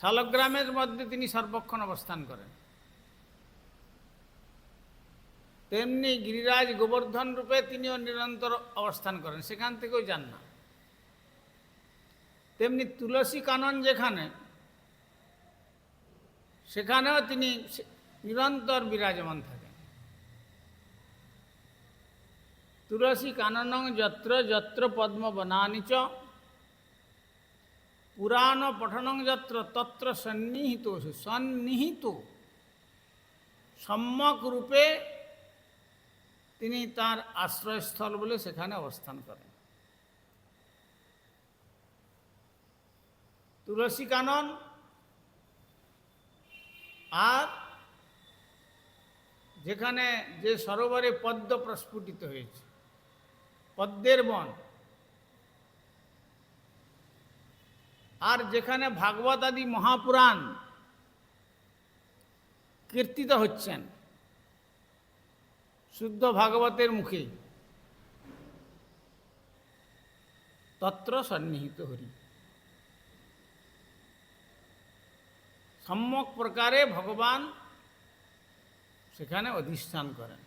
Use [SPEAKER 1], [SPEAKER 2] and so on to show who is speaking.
[SPEAKER 1] শালগ্রামের মধ্যে তিনি সর্বক্ষণ অবস্থান করেন। তেমনি গিরিরাজ গোবর্ধন রূপে তিনিও নিরন্তর অবস্থান করেন, সেখান থেকেও যান না। তেমনি তুলসী কানন যেখানে, সেখানেও তিনি নিরন্তর বিরাজমান থাকেন। তুলসী কাননং যত্র যত্র পদ্ম বনানি পুরাণ পঠনং যত্র তত্র সন্নিহিত সন্নিহিত। সম্যক রূপে তিনি তার আশ্রয়স্থল বলে সেখানে অবস্থান করেন। তুলসী কানন আর যেখানে যে সরোবরে পদ্ম প্রস্ফুটিত হয়েছে, পদ্মের বন। আর যেখানে ভাগবত আদি মহাপুরাণ কীর্তিত হচ্ছেন, শুদ্ধ ভাগবতের মুখে, তত্র সন্নিহিত হরি। সম্যক প্রকারে ভগবান সেখানে অধিষ্ঠান করেন।